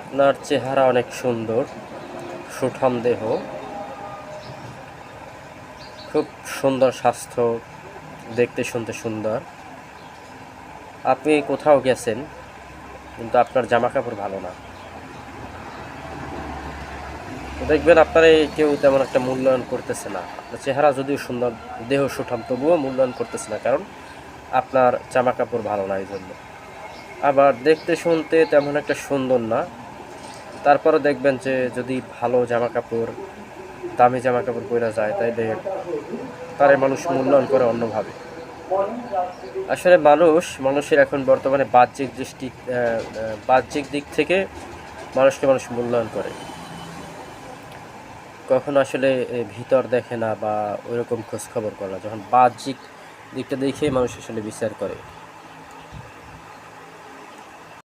আপনার চেহারা অনেক সুন্দর, সুঠাম দেহ, খুব সুন্দর স্বাস্থ্য, দেখতে শুনতে সুন্দর। আপনি কোথাও গেছেন, কিন্তু আপনার জামা কাপড় ভালো না। দেখবেন আপনার এই কেউ তেমন একটা মূল্যায়ন করতেছে না। আপনার চেহারা যদিও সুন্দর, দেহ সুঠাম, তবুও মূল্যায়ন করতেছে না, কারণ আপনার জামা কাপড় ভালো না এই জন্য। আবার দেখতে শুনতে তেমন একটা সুন্দর না তারপরে দেখবেন যে যদি ভালো জামা কাপড় দামি জামা কাপড় পরা যায়, তাইলে তারে মানুষ মূল্যায়ন করে অন্যভাবে। আসলে মানুষ, মানুষের এখন বর্তমানে বাহ্যিক দৃষ্টি বাহ্যিক দিক থেকে মানুষকে মানুষ মূল্যায়ন করে। কখনো আসলে ভিতর দেখে না বা ওইরকম খোঁজ খবর করে না। যখন বাহ্যিক দিকটা দেখেই মানুষ আসলে বিচার করে।